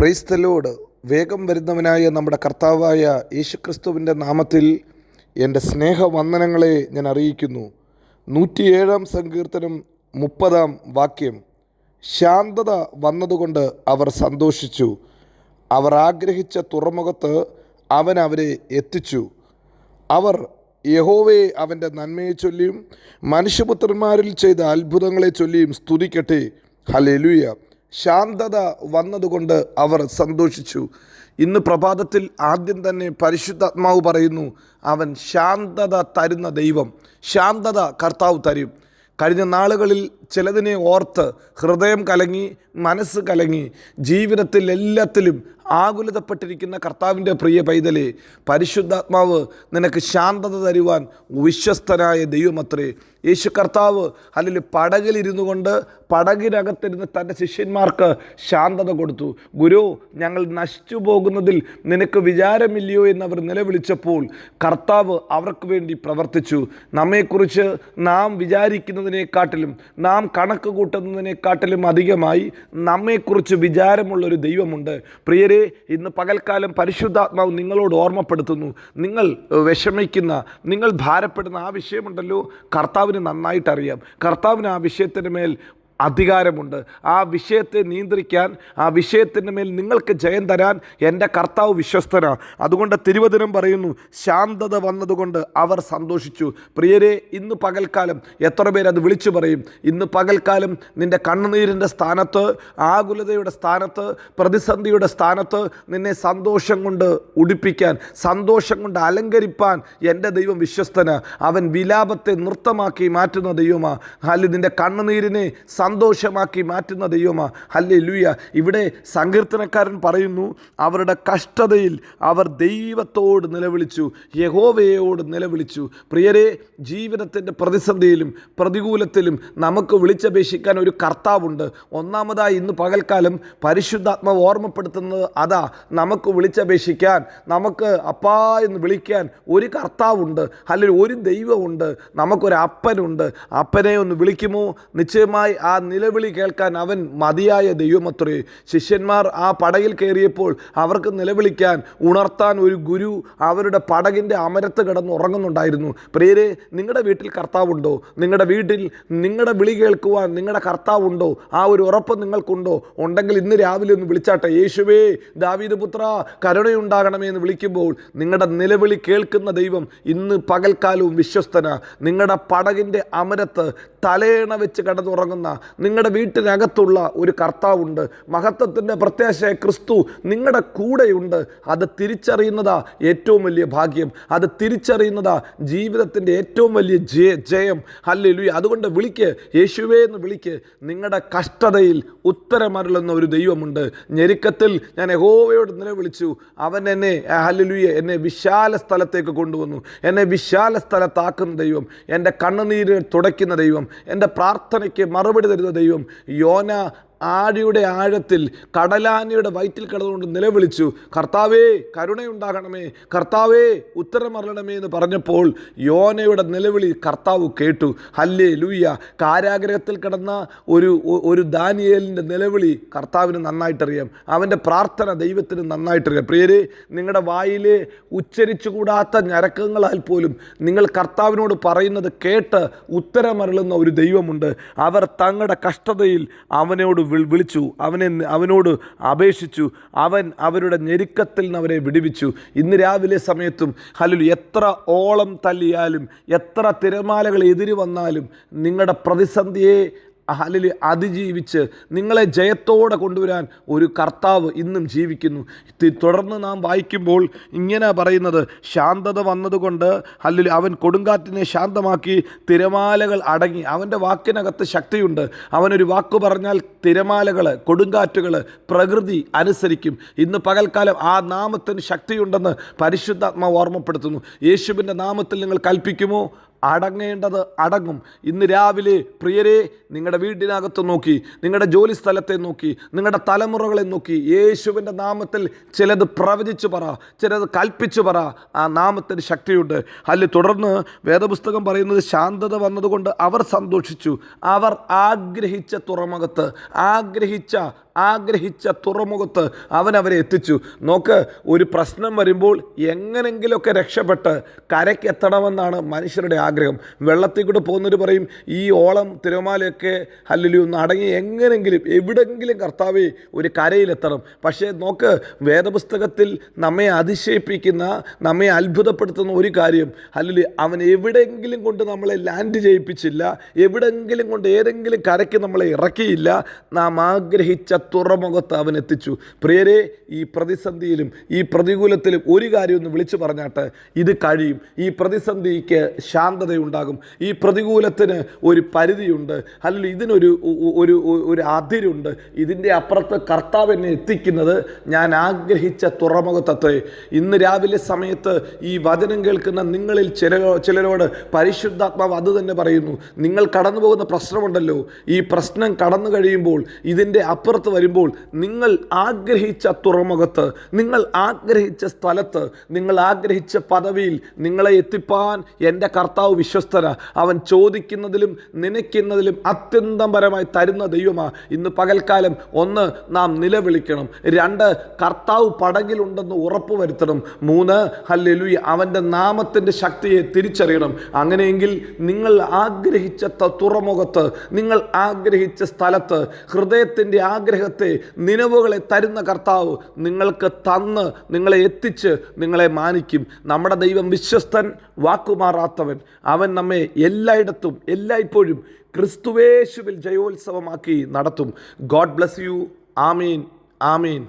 Praise the Lord വേഗം വരുന്നവനായ നമ്മുടെ കർത്താവായ യേശുക്രിസ്തുവിന്റെ നാമത്തിൽ എന്റെ സ്നേഹവന്ദനങ്ങളെ ഞാൻ അറിയിക്കുന്നു. നൂറ്റിയേഴാം സങ്കീർത്തനം മുപ്പതാം വാക്യം. ശാന്തത വന്നതുകൊണ്ട് അവർ സന്തോഷിച്ചു. അവർ ആഗ്രഹിച്ച തുറമുഖത്ത് അവൻ അവരെ എത്തിച്ചു. അവർ യഹോവയെ അവന്റെ നന്മയെ ചൊല്ലിയും മനുഷ്യപുത്രന്മാരിൽ ചെയ്ത അത്ഭുതങ്ങളെ ചൊല്ലിയും സ്തുതിക്കട്ടെ. ഹലെലുയ ശാന്തത വന്നതുകൊണ്ട് അവർ സന്തോഷിച്ചു. ഇന്ന് പ്രഭാതത്തിൽ ആദ്യം തന്നെ പരിശുദ്ധാത്മാവ് പറയുന്നു അവൻ ശാന്തത തരുന്ന ദൈവം ശാന്തത കർത്താവ് തരും. കഴിഞ്ഞ നാളുകളിൽ ചിലതിനെ ഓർത്ത് ഹൃദയം കലങ്ങി മനസ്സ് കലങ്ങി ജീവിതത്തിൽ എല്ലാത്തിലും ആകുലതപ്പെട്ടിരിക്കുന്ന കർത്താവിന്റെ പ്രിയ പൈതലെ പരിശുദ്ധാത്മാവ് നിനക്ക് ശാന്തത തരുവാൻ വിശ്വസ്തനായ ദൈവമത്രേ. യേശു കർത്താവ് അല്ലെങ്കിൽ പടകിലിരുന്നു കൊണ്ട് പടകിനകത്തിരുന്ന് തന്റെ ശിഷ്യന്മാർക്ക് ശാന്തത കൊടുത്തു. ഗുരു ഞങ്ങൾ നശിച്ചു പോകുന്നതിൽ നിനക്ക് വിചാരമില്ലയോ എന്നവർ നിലവിളിച്ചപ്പോൾ കർത്താവ് അവർക്ക് വേണ്ടി പ്രവർത്തിച്ചു. നമ്മെക്കുറിച്ച് നാം വിചാരിക്കുന്നതിനെക്കാട്ടിലും നാം കണക്ക് കൂട്ടുന്നതിനെക്കാട്ടിലും അധികമായി നമ്മെക്കുറിച്ച് വിചാരമുള്ളൊരു ദൈവമുണ്ട്. പ്രിയരെ ഇന്ന് പകൽക്കാലം പരിശുദ്ധാത്മാവ് നിങ്ങളോട് ഓർമ്മപ്പെടുത്തുന്നു. നിങ്ങൾ വിഷമിക്കുന്ന നിങ്ങൾ ഭാരപ്പെടുന്ന ആ വിഷയമുണ്ടല്ലോ. കർത്താവിന് നന്നായിട്ടറിയാം. കർത്താവിന് ആ വിഷയത്തിന് മേൽ അധികാരമുണ്ട്. ആ വിഷയത്തെ നിയന്ത്രിക്കാൻ ആ വിഷയത്തിന്റെ മേൽ നിങ്ങൾക്ക് ജയം തരാൻ എന്റെ കർത്താവ് വിശ്വസ്തനാണ് അതുകൊണ്ട് തിരുവചനം പറയുന്നു ശാന്തത വന്നതുകൊണ്ട് അവർ സന്തോഷിച്ചു. പ്രിയരെ ഇന്ന് പകൽക്കാലം എത്ര പേരത് വിളിച്ചു പറയും? ഇന്ന് പകൽക്കാലം നിന്റെ കണ്ണുനീരിന്റെ സ്ഥാനത്ത് ആകുലതയുടെ സ്ഥാനത്ത് പ്രതിസന്ധിയുടെ സ്ഥാനത്ത് നിന്നെ സന്തോഷം കൊണ്ട് ഉടിപ്പിക്കാൻ സന്തോഷം കൊണ്ട് അലങ്കരിപ്പാൻ എന്റെ ദൈവം വിശ്വസ്തന. അവൻ വിലാപത്തെ നൃത്തമാക്കി മാറ്റുന്ന ദൈവമാണ് അല്ലെ നിന്റെ കണ്ണുനീരിനെ സന്തോഷമാക്കി മാറ്റുന്ന ദൈവമാ. ഹല്ലേ ലൂയ ഇവിടെ സങ്കീർത്തനക്കാരൻ പറയുന്നു അവരുടെ കഷ്ടതയിൽ അവർ ദൈവത്തോട് നിലവിളിച്ചു യഹോവയോട് നിലവിളിച്ചു. പ്രിയരെ ജീവിതത്തിന്റെ പ്രതിസന്ധിയിലും പ്രതികൂലത്തിലും നമുക്ക് വിളിച്ചപേക്ഷിക്കാൻ ഒരു കർത്താവുണ്ട്. ഒന്നാമതായി ഇന്ന് പകൽക്കാലം പരിശുദ്ധാത്മാവ് ഓർമ്മപ്പെടുത്തുന്നത് അതാ നമുക്ക് വിളിച്ചപേക്ഷിക്കാൻ നമുക്ക് അപ്പാ എന്ന് വിളിക്കാൻ ഒരു കർത്താവുണ്ട്. അല്ലെങ്കിൽ ഒരു ദൈവമുണ്ട് നമുക്കൊരു അപ്പനുണ്ട് അപ്പനെ ഒന്ന് വിളിക്കുമോ? നിശ്ചയമായി ആ നിലവിളി കേൾക്കാൻ അവൻ മതിയായ ദൈവമത്രേ ശിഷ്യന്മാർ ആ പടയിൽ കയറിയപ്പോൾ അവർക്ക് നിലവിളിക്കാൻ ഉണർത്താൻ ഒരു ഗുരു അവരുടെ പടകിന്റെ അമരത്ത് കിടന്ന് ഉറങ്ങുന്നുണ്ടായിരുന്നു. പ്രിയരെ നിങ്ങളുടെ വീട്ടിൽ കർത്താവുണ്ടോ? നിങ്ങളുടെ വീട്ടിൽ നിങ്ങളുടെ വിളി കേൾക്കുവാൻ നിങ്ങളുടെ കർത്താവുണ്ടോ? ആ ഒരു ഉറപ്പ് നിങ്ങൾക്കുണ്ടോ? ഉണ്ടെങ്കിൽ ഇന്ന് രാവിലെ ഒന്ന് വിളിച്ചാട്ടെ. യേശുവേ ദാവീദ് പുത്ര കരുണയുണ്ടാകണമേ എന്ന് വിളിക്കുമ്പോൾ നിങ്ങളുടെ നിലവിളി കേൾക്കുന്ന ദൈവം ഇന്ന് പകൽക്കാലവും വിശ്വസ്തന. നിങ്ങളുടെ പടകിന്റെ അമരത്ത് തലേണ വെച്ച് കിടന്നുറങ്ങുന്ന നിങ്ങളുടെ വീട്ടിനകത്തുള്ള ഒരു കർത്താവുണ്ട്. മഹത്വത്തിന്റെ പ്രത്യാശ ക്രിസ്തു നിങ്ങളുടെ കൂടെയുണ്ട്. അത് തിരിച്ചറിയുന്നതാ ഏറ്റവും വലിയ ഭാഗ്യം. അത് തിരിച്ചറിയുന്നതാ ജീവിതത്തിന്റെ ഏറ്റവും വലിയ ജയ ജയം. ഹല്ലേലൂയ. അതുകൊണ്ട് വിളിക്ക്. യേശുവേ എന്ന് വിളിക്ക്. നിങ്ങളുടെ കഷ്ടതയിൽ ഉത്തരമരുളുന്ന ഒരു ദൈവമുണ്ട്. ഞെരുക്കത്തിൽ ഞാൻ യഹോവയോട് നിലവിളിച്ചു അവൻ എന്നെ ഹല്ലേലൂയ എന്നെ വിശാല സ്ഥലത്തേക്ക് കൊണ്ടുവന്നു. എന്നെ വിശാല സ്ഥലത്താക്കുന്ന ദൈവം. എന്റെ കണ്ണുനീര് തുടയ്ക്കുന്ന ദൈവം. എന്റെ പ്രാർത്ഥനയ്ക്ക് മറുപടി തരുന്ന ദൈവം യോന ആഴിയുടെ ആഴത്തിൽ കടലാനയുടെ വയറ്റിൽ കിടന്നുകൊണ്ട് നിലവിളിച്ചു കർത്താവേ കരുണയുണ്ടാകണമേ കർത്താവേ ഉത്തരം അറിയണമേ എന്ന് പറഞ്ഞപ്പോൾ യോനയുടെ നിലവിളി കർത്താവ് കേട്ടു. ഹല്ലേ ലൂയ്യ കാരാഗ്രഹത്തിൽ കിടന്ന ഒരു ഒരു ദാനിയേലിന്റെ നിലവിളി കർത്താവിന് നന്നായിട്ടറിയാം. അവന്റെ പ്രാർത്ഥന ദൈവത്തിന് നന്നായിട്ടറിയാം. പ്രിയരെ നിങ്ങളുടെ വായിലെ ഉച്ചരിച്ചുകൂടാത്ത ഞരക്കങ്ങളാൽ പോലും നിങ്ങൾ കർത്താവിനോട് പറയുന്നത് കേട്ട് ഉത്തരമരുളുന്ന ഒരു ദൈവമുണ്ട്. അവർ തങ്ങളുടെ കഷ്ടതയിൽ അവനോട് വിളിച്ചു. അവനെ അവനോട് അപേക്ഷിച്ചു. അവൻ അവരുടെ ഞെരുക്കത്തിൽ നിന്ന് അവരെ വിടുവിച്ചു. ഇന്ന് രാവിലെ സമയത്തും ഹലിൽ എത്ര ഓളം തല്ലിയാലും എത്ര തിരമാലകൾ എതിര് വന്നാലും നിങ്ങളുടെ പ്രതിസന്ധിയെ ഹലിൽ അതിജീവിച്ച് നിങ്ങളെ ജയത്തോടെ കൊണ്ടുവരാൻ ഒരു കർത്താവ് ഇന്നും ജീവിക്കുന്നു. തുടർന്ന് നാം വായിക്കുമ്പോൾ ഇങ്ങനെ പറയുന്നത് ശാന്തത വന്നതുകൊണ്ട് അല്ലിൽ അവൻ കൊടുങ്കാറ്റിനെ ശാന്തമാക്കി തിരമാലകൾ അടങ്ങി. അവന്റെ വാക്കിനകത്ത് ശക്തിയുണ്ട്. അവനൊരു വാക്ക് പറഞ്ഞാൽ തിരമാലകൾ കൊടുങ്കാറ്റുകൾ പ്രകൃതി അനുസരിക്കും. ഇന്ന് പകൽക്കാലം ആ നാമത്തിന് ശക്തിയുണ്ടെന്ന് പരിശുദ്ധാത്മാവ് ഓർമ്മപ്പെടുത്തുന്നു. യേശുവിന്റെ നാമത്തിൽ നിങ്ങൾ കൽപ്പിക്കുമോ? അടങ്ങേണ്ടത് അടങ്ങും. ഇന്ന് രാവിലെ പ്രിയരെ നിങ്ങളുടെ വീടിനകത്ത് നോക്കി നിങ്ങളുടെ ജോലി സ്ഥലത്തെ നോക്കി നിങ്ങളുടെ തലമുറകളെ നോക്കി യേശുവിന്റെ നാമത്തിൽ ചിലത് പ്രവചിച്ചു പറ ചിലത് കൽപ്പിച്ചു പറ. ആ നാമത്തിന് ശക്തിയുണ്ട്. അല്ലെ തുടർന്ന് വേദപുസ്തകം പറയുന്നത് ശാന്തത വന്നതുകൊണ്ട് അവർ സന്തോഷിച്ചു. അവർ ആഗ്രഹിച്ച തുറമുഖത്ത് ആഗ്രഹിച്ച ആഗ്രഹിച്ച തുറമുഖത്ത് അവൻ അവരെ എത്തിച്ചു. നോക്ക് ഒരു പ്രശ്നം വരുമ്പോൾ എങ്ങനെങ്കിലുമൊക്കെ രക്ഷപ്പെട്ട് കരയ്ക്ക് എത്തണമെന്നാണ് മനുഷ്യരുടെ ആഗ്രഹം. വെള്ളത്തിൽ കൂടെ പോകുന്നവർ പറയും ഈ ഓളം തിരുമാലയൊക്കെ അല്ലെങ്കിൽ ഒന്ന് അടങ്ങി എങ്ങനെങ്കിലും എവിടെങ്കിലും കർത്താവെ ഒരു കരയിലെത്തണം. പക്ഷേ നോക്ക് വേദപുസ്തകത്തിൽ നമ്മെ അതിശയിപ്പിക്കുന്ന നമ്മെ അത്ഭുതപ്പെടുത്തുന്ന ഒരു കാര്യം അല്ലെങ്കിൽ അവൻ എവിടെയെങ്കിലും കൊണ്ട് നമ്മളെ ലാൻഡ് ചെയ്യിപ്പിച്ചില്ല എവിടെങ്കിലും കൊണ്ട് ഏതെങ്കിലും കരയ്ക്ക് നമ്മളെ ഇറക്കിയില്ല. നാം ആഗ്രഹിച്ച തുറമുഖത്ത് അവൻ എത്തിച്ചു. പ്രിയരെ ഈ പ്രതിസന്ധിയിലും ഈ പ്രതികൂലത്തിലും ഒരു കാര്യം ഒന്ന് വിളിച്ചു പറഞ്ഞാട്ട് ഇത് കഴിയും. ഈ പ്രതിസന്ധിക്ക് ശാന്തതയുണ്ടാകും. ഈ പ്രതികൂലത്തിന് ഒരു പരിധിയുണ്ട്. അല്ലെങ്കിൽ ഇതിനൊരു ഒരു ഒരു അതിരുണ്ട്. ഇതിന്റെ അപ്പുറത്ത് കർത്താവ് എന്നെ എത്തിക്കുന്നത് ഞാൻ ആഗ്രഹിച്ച തുറമുഖത്തത്രേ. ഇന്ന് രാവിലെ സമയത്ത് ഈ വചനം കേൾക്കുന്ന നിങ്ങളിൽ ചില ചിലരോട് പരിശുദ്ധാത്മാവ് അത് തന്നെ പറയുന്നു. നിങ്ങൾ കടന്നു പോകുന്ന പ്രശ്നമുണ്ടല്ലോ. ഈ പ്രശ്നം കടന്നു കഴിയുമ്പോൾ ഇതിന്റെ അപ്പുറത്ത് വരുമ്പോൾ നിങ്ങൾ ആഗ്രഹിച്ച തുറമുഖത്ത് നിങ്ങൾ ആഗ്രഹിച്ച സ്ഥലത്ത് നിങ്ങൾ ആഗ്രഹിച്ച പദവിയിൽ നിങ്ങളെ എത്തിപ്പാൻ എന്റെ കർത്താവ് വിശ്വസ്തന അവൻ ചോദിക്കുന്നതിലും നനയ്ക്കുന്നതിലും അത്യന്തപരമായി തരുന്ന ദൈവമാ ഇന്ന് പകൽക്കാലം ഒന്ന് നാം നിലവിളിക്കണം. രണ്ട് കർത്താവ് പടകിലുണ്ടെന്ന് ഉറപ്പ് വരുത്തണം. മൂന്ന് ഹല്ലേലൂയ അവന്റെ നാമത്തിന്റെ ശക്തിയെ തിരിച്ചറിയണം. അങ്ങനെയെങ്കിൽ നിങ്ങൾ ആഗ്രഹിച്ച തുറമുഖത്ത് നിങ്ങൾ ആഗ്രഹിച്ച സ്ഥലത്ത് ഹൃദയത്തിന്റെ ആഗ്രഹത്തെ നിലവുകളെ തരുന്ന കർത്താവ് നിങ്ങൾക്ക് തന്ന് നിങ്ങളെ എത്തിച്ച് നിങ്ങളെ മാനിക്കും. നമ്മുടെ ദൈവം വിശ്വസ്തൻ വാക്കുമാറാത്തവൻ. അവൻ നമ്മെ എല്ലായിടത്തും എല്ലായ്പ്പോഴും ക്രിസ്തുവേശുവിൽ ജയോത്സവമാക്കി നടത്തും. God bless you. Amin. Amin.